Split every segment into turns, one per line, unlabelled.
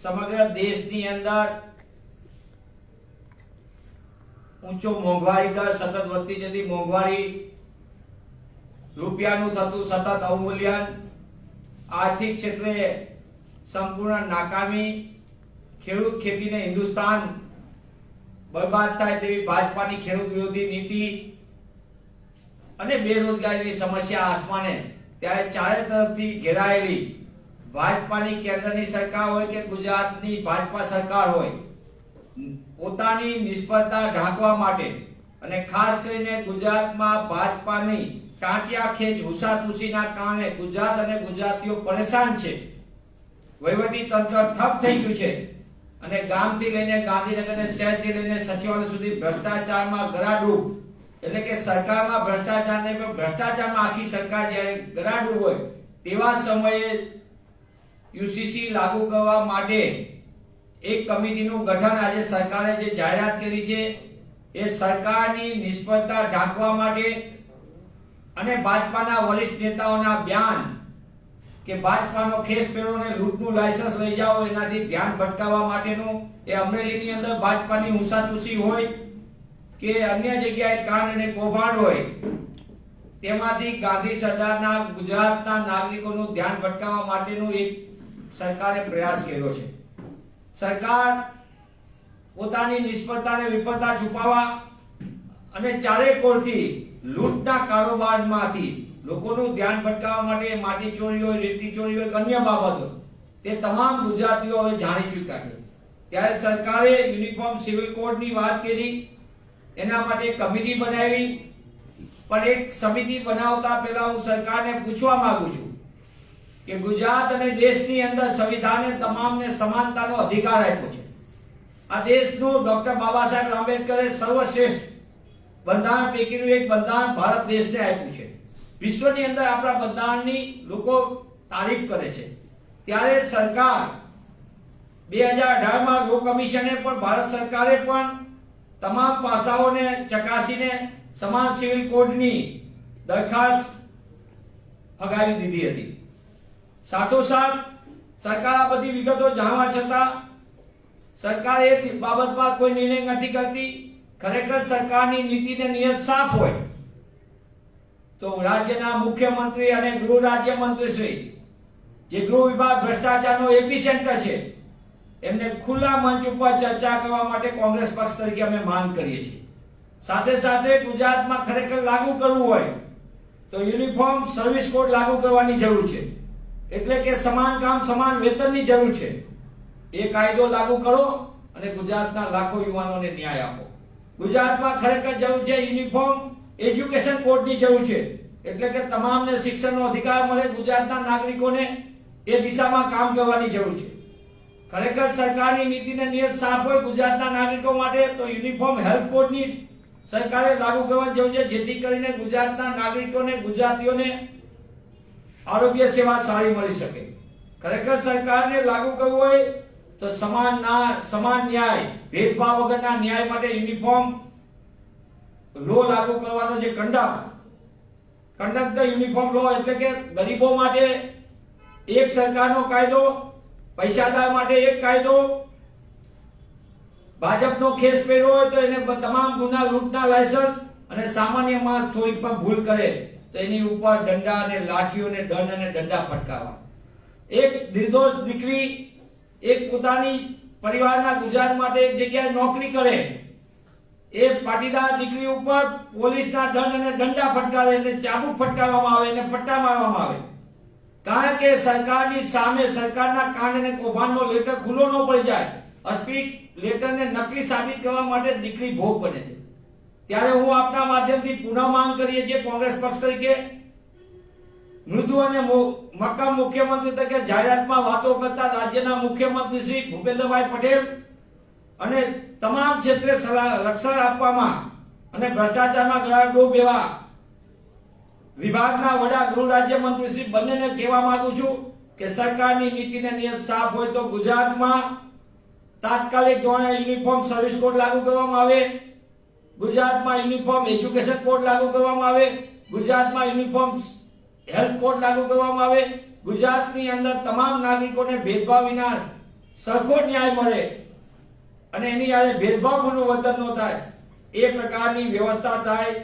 સમગ્ર દેશની અંદર ઊંચો મોંઘવારી દર સતત વધતી જતી મોંઘવારી રૂપિયાનું થતું સતત અવમૂલ્યન આર્થિક ક્ષેત્રે સંપૂર્ણ નાકામી. ખેડૂત ખેતીને હિન્દુસ્તાન બરબાદ થાય તેવી ભાજપાની ખેડૂત વિરોધી નીતિ અને બેરોજગારીની સમસ્યા આસમાને. ત્યારે ચારે તરફથી ઘેરાયેલી ભાજપાની કેન્દ્રની સરકાર હોય કે ગુજરાતની ભાજપા સરકાર હોય, પોતાની નિષ્ફળતા ઢાંકવા માટે અને ખાસ કરીને ગુજરાતમાં ભાજપાની ટાંટિયા ખેંચ હુસાતુસીના કારણે ગુજરાત અને ગુજરાતીઓ પરેશાન છે. વહીવટી તંત્ર ઠપ થઈ ગયું છે અને ગામથી લઈને ગાંધીનગરને, શહેરથી લઈને સચિવાલય સુધી ભ્રષ્ટાચારમાં ગરાડું, એટલે કે સરકારમાં ભ્રષ્ટાચાર નહીં પણ ભ્રષ્ટાચારમાં આખી સરકાર જ્યારે ગરાડું હોય, તેવા સમયે યુસીસી લાગુ કરવા માટે એક કમિટીનું ગઠન આજે સરકારે જે જાહેરાત કરી છે, એ સરકારની નિષ્ફળતા ઢાંકવા માટે અને ભાજપાના વરિષ્ઠ નેતાઓના બયાન કે ભાજપાનો ખેસ પહેરો ને લૂંટનું લાયસન્સ લઈ જાઓ, એનાથી ધ્યાન ભટકાવવા માટેનું એ અમરેલીની અંદર ભાજપાની હુસાતુસી હોય કે અન્ય જગ્યાએ કાંડ અને કૌભાંડ હોય, તેમાંથી ગાંધી સરદારના ગુજરાતના નાગરિકોનું ધ્યાન ભટકાવવા માટેનું એક સરકારે પ્રયાસ કર્યો છે. સરકાર પોતાની નિષ્ફળતાને વિફળતા છુપાવવા અને ચારે કોરથી લૂંટના કારોબારમાંથી લોકોનું ધ્યાન ભટકાવવા માટે માટી ચોરી હોય રેતી ચોરી હોય અન્ય બાબતો તે તમામ ગુજરાતીઓ હવે જાણી ચૂક્યા છે. ત્યારે સરકારે યુનિફોર્મ સિવિલ કોડની વાત કરી, એના માટે કમિટી બનાવી, પણ એક સમિતિ બનાવતા પહેલા હું સરકારને પૂછવા માંગુ છું કે ગુજરાત અને દેશની અંદર સંવિધાને તમામને સમાનતાનો અધિકાર આપ્યો છે. આ દેશનું ડોક્ટર બાબા સાહેબ આંબેડકરે સર્વશ્રેષ્ઠ બંધારણ પૈકીનું એક બંધારણ ભારત દેશને આપ્યું છે. વિશ્વની અંદર આપણા બંધારણની લોકો તારીફ કરે છે. ત્યારે સરકાર બે હજાર અઢારમાં લો કમિશને પણ ભારત સરકારે પણ તમામ પાસાઓને ચકાસીને સમાન સિવિલ કોડની દરખાસ્ત ફગાવી દીધી હતી. સાથોસાથ સરકાર આ બધી વિગતો જાણવા છતાં સરકાર એ બાબતમાં કોઈ નિર્ણય નથી કરતી. ખરેખર સરકારની નીતિને નિયત સાફ હોય તો રાજ્યના મુખ્યમંત્રી અને ગૃહ રાજ્યમંત્રી શ્રી જે ગૃહ વિભાગ ભ્રષ્ટાચારનો એપિસેન્ટર છે, એમને ખુલ્લા મંચ ઉપર ચર્ચા કરવા માટે કોંગ્રેસ પક્ષ તરીકે અમે માંગ કરીએ છીએ. સાથે સાથે ગુજરાતમાં ખરેખર લાગુ કરવું હોય તો યુનિફોર્મ સર્વિસ કોડ લાગુ કરવાની જરૂર છે. એટલે કે સમાન કામ, સમાન વેતનની જરૂર છે. એ કાયદો લાગુ કરો અને ગુજરાતના લાખો યુવાનોને ન્યાય આપો. ગુજરાતમાં ખરેખર જરૂર છે યુનિફોર્મ, એજ્યુકેશન કોડની જરૂર છે. એટલે કે તમામને શિક્ષણનો અધિકાર મળે ગુજરાતના નાગરિકોને, એ દિશામાં કામ કરવાની જરૂર છે. ખરેખર સરકારની નીતિને નિયત સાફ હોય ગુજરાતના નાગરિકો માટે, તો યુનિફોર્મ હેલ્થ કોડની સરકારે લાગુ કરવાની જરૂર છે, જેથી કરીને ગુજરાતના નાગરિકોને, ગુજરાતીઓને આરોગ્ય સેવા સારી મળી શકે. ખરેખર સરકારને લાગુ કરવું હોય તો સમાન ના, સમાન ન્યાય, ભેદભાવ વગરના ન્યાય માટે યુનિફોર્મ લો લાગુ કરવાનો જે કંડક કંડક ધ યુનિફોર્મ લો એટલે કે ગરીબો માટે એક સરકારનો કાયદો, પૈસાદાર માટે એક કાયદો, ભાજપનો ખેસ પહેર્યો હોય તો એને તમામ ગુના, લૂંટના લાયસન્સ અને સામાન્ય માણસ થોડીક પણ ભૂલ કરે. તો એની ઉપર દંડા અને લાઠીઓને દંડ અને દંડા ફટકારવા. એક નિર્દોષ દીકરી એક પોતાની પરિવારના ગુજરાત માટે એક જગ્યાએ નોકરી કરે. એ પાટીદાર દીકરી ઉપર પોલીસના દંડ અને દંડા ફટકારે એને ચાબુક ફટકારવામાં આવે એને પટ્ટા મારવામાં આવે. કારણ કે સરકારની સામે સરકારના કાંડ અને કૌભાંડનો લેટર ખુલ્લો ન પડી જાય. અસ્પીક લેટરને નકલી સાબિત કરવા માટે દીકરી ભોગ બને છે. ત્યારે હું આપના માધ્યમથી પુનઃ માંગ કરીએ છીએ કોંગ્રેસ પક્ષ તરીકે. મૃદુ અને મો- મક્કમ મુખ્યમંત્રી તરીકે જાહેરાતમાં વાતો કરતા રાજ્યના મુખ્યમંત્રી શ્રી ભૂપેન્દ્રભાઈ પટેલ અને તમામ ક્ષેત્રે રક્ષણ આપવામાં અને ભ્રષ્ટાચારમાં ગળાડૂબ એવા વિભાગના વડા ગૃહ રાજ્યમંત્રી શ્રી બંનેને કહેવા માંગુ છું કે સરકારની નીતિને નિયત સાફ હોય તો ગુજરાતમાં તાત્કાલિક ધોરણે યુનિફોર્મ સર્વિસ કોડ લાગુ કરવામાં આવે. ગુજરાતમાં યુનિફોર્મ એજ્યુકેશન કોડ લાગુ કરવામાં આવે, ગુજરાતમાં યુનિફોર્મ હેલ્થ કોડ લાગુ કરવામાં આવે, ગુજરાતની અંદર તમામ નાગરિકોને ભેદભાવ વિના સરખો ન્યાય મળે અને એની યારે ભેદભાવનું વર્તન ન થાય. એ પ્રકારની વ્યવસ્થા થાય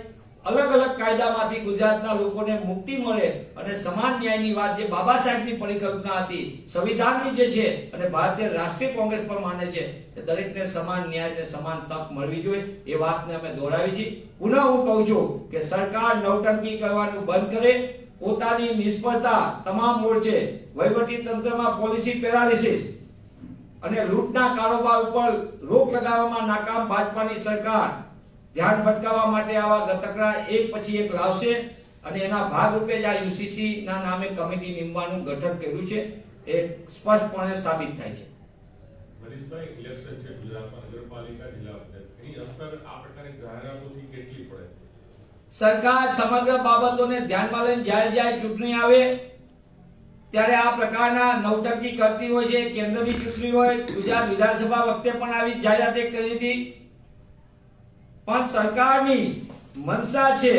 અલગ અલગ કાયદામાંથી ગુજરાતના લોકોને મુક્તિ મળે અને સમાન ન્યાયની વાત જે બાબા સાહેબની પરિકલ્પના હતી, સંવિધાનની જે છે અને ભારતીય રાષ્ટ્રીય કોંગ્રેસ પણ માને છે કે દરેકને સમાન ન્યાય અને સમાન તક મળવી જોઈએ એ વાતને અમે દોહરાવી છીએ પુનઃ હું કહું છું કે સરકાર નવટંકી કરવાનું બંધ કરે, પોતાની નિષ્ફળતા તમામ મોરચે વહીવટી તંત્રમાં પોલિસી પેરાલિસિસ અને લૂંટના કારોબાર ઉપર રોક લગાવવામાં નાકામ ભાજપાની સરકાર. ધ્યાન ભટકાવવા માટે આવા ગતકરા એક પછી એક લાવશે અને એના ભાગરૂપે જ આ યુસીસી ના નામે કમિટી નિમવાનું ગઠન કર્યું છે. એ સ્પષ્ટપણે સાબિત થાય છે.
હરીશભાઈ ઇલેક્શન છે ગુજરાતમાં નગરપાલિકા જિલ્લા પંચાયત એની અસર આ પ્રકારની જાહેરાતોથી કેટલી પડે
સરકાર સમગ્ર બાબતોને ધ્યાનમાં લઈને જ્યારે જ્યારે ચૂંટણી આવે ત્યારે આ પ્રકારના નવટંકી કરતી હોય છે કેન્દ્રની ચૂંટણી હોય ગુજરાત વિધાનસભા વખતે પણ આવી જાહેરાત કરી હતી. પણ સરકારની મનસા છે,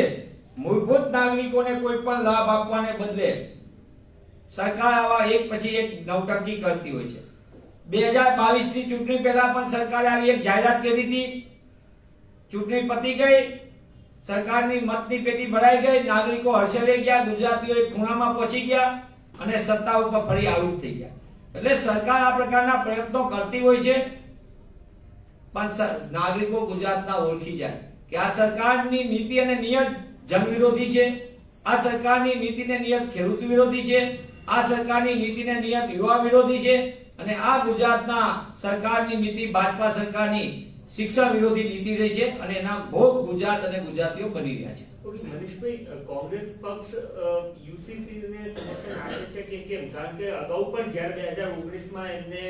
મૂળભૂત નાગરિકોને કોઈ પણ લાભ આપવાને બદલે સરકાર આવા એક પછી એક નવટંકી કરતી હોય છે. બે હજાર બાવીસની ચૂંટણી પહેલા પણ સરકારે આવી એક જાહેરાત કરી હતી. ચૂંટણી પતી ગઈ, સરકારની મતની પેટી ભરાઈ ગઈ, નાગરિકો હર્ષલે ગયા, ગુજરાતીઓ ખૂણામાં પહોંચી ગયા અને સત્તા ઉપર ફરી આરૂઢ થઈ ગયા. એટલે સરકાર આ પ્રકારના પ્રયત્નો કરતી હોય છે. પણ નાગરિકો ગુજરાતના ઓળખી જાય. કે આ સરકારની નીતિ અને નિયત જન વિરોધી છે, આ સરકારની નીતિ ને નિયત ખેડૂત વિરોધી છે, આ સરકારની નીતિ ને નિયત યુવા વિરોધી છે, અને આ ગુજરાતના સરકારની નીતિ, ભાજપા સરકારની શિક્ષણ વિરોધી નીતિ રહી છે, અને એના ભોગ ગુજરાત અને ગુજરાતીઓ બની રહ્યા છે.
ઓકે, મનીષભાઈ કોંગ્રેસ પક્ષ યુસીસી ને સમર્થન આપે છે કે કેમ? કારણ કે અગાઉ પણ જ્યારે બે હજાર ઓગણીસમાં એમને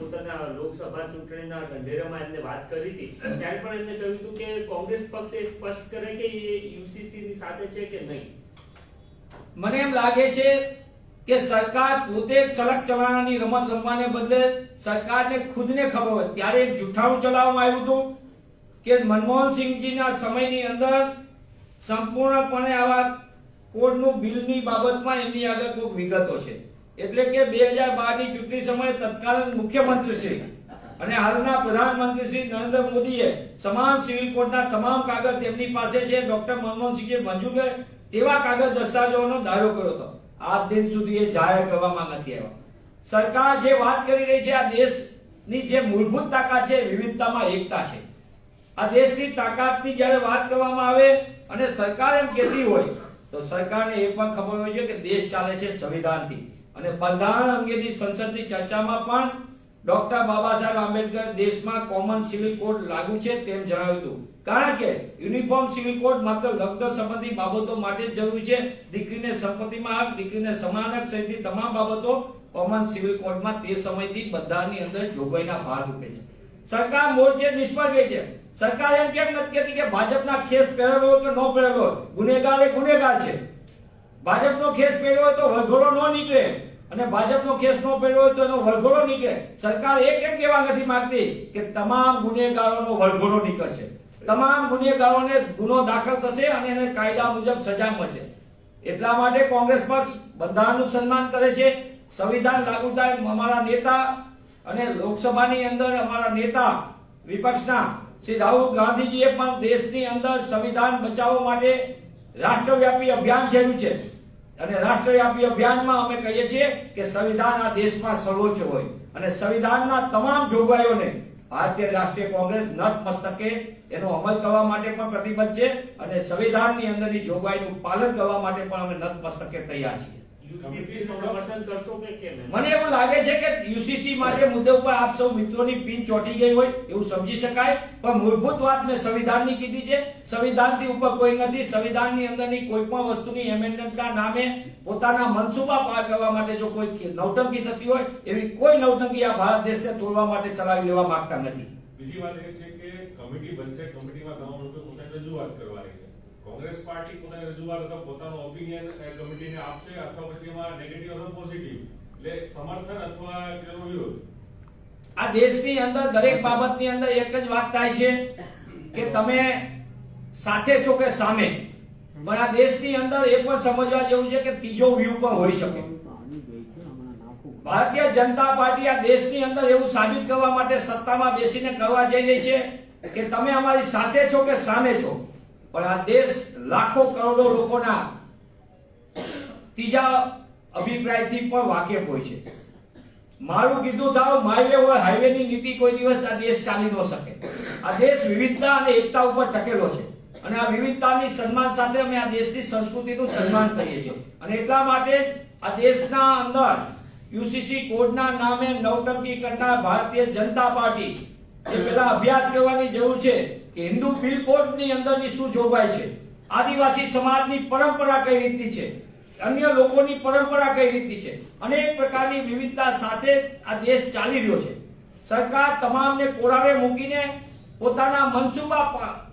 પોતાના લોકસભા ચૂંટણીના ઢંઢેરામાં એમને વાત કરી હતી ત્યારે પણ એમને કહ્યું હતું કે કોંગ્રેસ પક્ષ એ સ્પષ્ટ કરે કે એ યુસીસી ની સાથે છે કે નહીં.
મને એમ લાગે છે કે સરકાર પોતે ચલક ચલાણાની રમત રમવાને બદલે સરકારને ખુદને ખબર હોય. ત્યારે એક જૂઠાણું ચલાવવામાં આવ્યું હતું કે મનમોહન સિંહજીના સમયની અંદર સંપૂર્ણપણે આવા કોડનું બિલની બાબતમાં એમની આગળ કોઈ વિગતો છે. એટલે કે બે હજાર બારની ચૂંટણી સમયે તત્કાલીન મુખ્યમંત્રી શ્રી અને હાલના પ્રધાનમંત્રી શ્રી નરેન્દ્ર મોદીએ સમાન સિવિલ કોડના તમામ કાગળ તેમની પાસે છે. ડોક્ટર મનમોહનસિંહે મંજૂર કરે તેવા કાગળ દસ્તાવેજોનો દાવો કર્યો હતો. આજ દિન સુધી એ જાહેર કરવામાં નથી આવ્યા. સરકાર જે વાત કરી રહી છે, આ દેશની જે મૂળભૂત તાકાત છે વિવિધતામાં એકતા છે. આ દેશની તાકાતની જ્યારે વાત કરવામાં આવે અને સરકાર એમ કહેતી હોય, તો સરકારને એ પણ ખબર હોય છે કે દેશ ચાલે છે સંવિધાનથી. અને બંધારણ અંગેની સંસદની ચર્ચામાં પણ ડોક્ટર બાબા સાહેબ આંબેડકર દેશમાં કોમન સિવિલ કોડ લાગુ છે તેમ જણાવ્યું હતું. કારણ કે યુનિફોર્મ સિવિલ કોડ માત્ર લગ્ન સંબંધી બાબતો માટે જ જરૂરી છે. દીકરીને સંપત્તિમાં હક દીકરીને સમાન હક સહિતની તમામ બાબતો કોમન સિવિલ કોડમાં તે સમયથી બધાની અંદર જોગવાઈના ભાગરૂપે છે. સરકાર મોરચે નિષ્ફળ ગઈ છે. સરકાર એમ કેમ નથી કહેતી કે ભાજપના ખેસ પહેરેલો કે ન પહેરેલો ગુનેગાર એ ગુનેગાર છે. ભાજપનો ખેસ પહેર્યો હોય તો વરઘોડો ન નીકળે. અને ભાજપનો કેસ ન પહેર્યો હોય તો એનો વરઘોડો નીકળે. સરકાર એ કેમ કહેવા નથી માંગતી કે તમામ ગુનેગારોનો વરઘોડો નીકળશે? તમામ ગુનેગારોને ગુનો દાખલ થશે અને એને કાયદા મુજબ સજા મળશે. એટલા માટે કોંગ્રેસ પક્ષ બંધારણનું સન્માન કરે છે. સંવિધાન લાગુ થાય અમારા નેતા અને લોકસભાની અંદર અમારા નેતા વિપક્ષના શ્રી રાહુલ ગાંધીજીએ પણ દેશની અંદર સંવિધાન બચાવવા માટે રાષ્ટ્રવ્યાપી અભિયાન છેડ્યું છે. અને રાષ્ટ્રવ્યાપી અભિયાનમાં અમે કહીએ છીએ કે સંવિધાન આ દેશમાં સર્વોચ્ચ હોય. અને સંવિધાનના તમામ જોગવાઈઓને ભારતીય રાષ્ટ્રીય કોંગ્રેસ નત મસ્તકે એનો અમલ કરવા માટે પણ પ્રતિબદ્ધ છે. અને સંવિધાનની અંદરની જોગવાઈનું પાલન કરવા માટે પણ અમે નત મસ્તકે તૈયાર છીએ. મને એવું લાગે છે કે યુસીસી માટે મુદ્દે ઉપર આપ સૌ મિત્રોની પિન ચોંટી ગઈ હોય એવું સમજી શકાય. પણ મૂળભૂત વાત મેં સંવિધાનની કીધી છે. સંવિધાનથી ઉપર કોઈ નથી. સંવિધાનની અંદરની કોઈ પણ વસ્તુની એમેન્ડમેન્ટના નામે પોતાના મનસૂબા પાર કરવા માટે જો કોઈ નવટંકી થતી હોય એવી કોઈ નવટંકી આ ભારત દેશને તોડવા માટે ચલાવી લેવા માંગતા નથી.
બીજી વાત એ છે કે કમિટી બનશે. કમિટીમાં તમામ લોકો પોતાની રજૂઆત છે કોંગ્રેસ પાર્ટી પોતાની રજૂઆત અથવા પોતાનો ઓપિનિયન કમિટીને આપશે અથવા પછી એમાં નેગેટિવ અથવા પોઝિટિવ એટલે સમર્થન અથવા તેનો વિરોધ.
આ દેશની અંદર, દરેક બાબતની અંદર એક જ વાત થાય છે કે તમે સાથે છો કે સામે. પણ આ દેશની અંદર એ પણ સમજવા જેવું છે કે ત્રીજો વ્યૂ પણ હોઈ શકે. ભારતીય જનતા પાર્ટી આ દેશની અંદર એવું સાબિત કરવા માટે સત્તામાં બેસીને કરવા જઈ રહી છે કે તમે અમારી સાથે છો કે સામે છો. પણ આ દેશ લાખો કરોડો લોકોના ત્રીજા અભિપ્રાયથી પણ વાકેફ હોય છે. મારું કીધું થાવ માઇવે હોય હાઈવે ની નીતિ કોઈ દિવસ આ દેશ ચાલી ન શકે. આ દેશ વિવિધતા અને એકતા ઉપર ટકેલો છે. અને આ વિવિધતાની સન્માન સાથે અમે આ દેશની સંસ્કૃતિનું સન્માન કરીએ છીએ. અને એટલા માટે આ દેશના અંદર યુસીસી કોડના નામે નવટંકી કરનાર ભારતીય જનતા પાર્ટી એ પેલા અભ્યાસ કરવાની જરૂર છે. હિન્દુ બિલ કોડની અંદરની શું જોગવાઈ છે? આદિવાસી સમાજની પરંપરા કઈ રીતની છે? અન્ય લોકોની પરંપરા કઈ રીતની છે? અનેક પ્રકારની વિવિધતા સાથે આ દેશ ચાલી રહ્યો છે. સરકાર તમામને કોરાવે મૂકીને પોતાના મનસુબા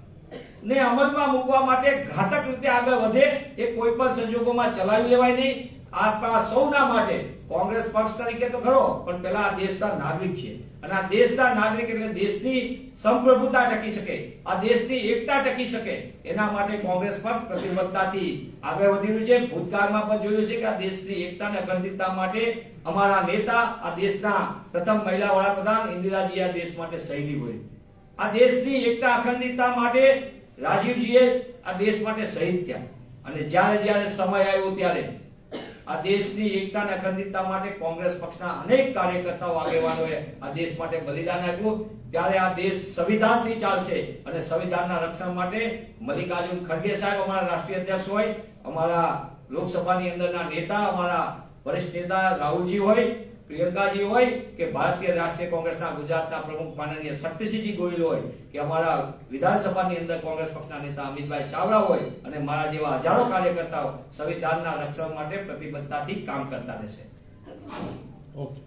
ને અમલમાં મૂકવા માટે ઘાતક રીતે આગળ વધે એ કોઈ પણ સંજોગોમાં ચલાવી લેવાય નહીં. આપણા સૌના માટે. કોંગ્રેસ પક્ષ તરીકે તો ખરો, પણ પેલા આ દેશના નાગરિક છે. અને આ દેશના નાગરિક એટલે દેશની સંપ્રભુતા ટકી શકે. આ દેશની એકતા ટકી શકે. એના માટે કોંગ્રેસ પક્ષ પ્રતિબદ્ધતાથી આગળ વધી રહ્યું છે. ભૂતકાળમાં પણ જોયું છે કે આ દેશની એકતા અને અખંડિતતા માટે અમારા નેતા, આ દેશના પ્રથમ મહિલા વડાપ્રધાન ઇન્દિરાજી આ દેશ માટે શહીદી હોય. આ દેશની એકતા, અખંડિતતા માટે રાજીવજીએ આ દેશ માટે શહીદ થયા. અને જ્યારે જ્યારે સમય આવ્યો ત્યારે આ દેશની એકતા અને અખંડિતતા માટે કોંગ્રેસ પક્ષના અનેક કાર્યકર્તાઓ આગેવાનોએ આ દેશ માટે બલિદાન આપ્યું. ત્યારે આ દેશ સંવિધાનથી ચાલશે અને સંવિધાનના રક્ષણ માટે મલ્લિકાર્જુન ખડગે સાહેબ અમારા રાષ્ટ્રીય અધ્યક્ષ હોય, અમારા લોકસભાની અંદરના નેતા, અમારા વરિષ્ઠ નેતા રાહુલજી હોય પ્રિયંકાજી હોય કે ભારતીય રાષ્ટ્રીય કોંગ્રેસના ગુજરાતના પ્રમુખ માનનીય શક્તિસિંહજી ગોહિલ હોય કે અમારા વિધાનસભાની અંદર કોંગ્રેસ પક્ષના નેતા અમિતભાઈ ચાવડા હોય અને મારા જેવા હજારો કાર્યકર્તાઓ સંવિધાનના રક્ષણ માટે પ્રતિબદ્ધતાથી કામ કરતા રહેશે.
ઓકે.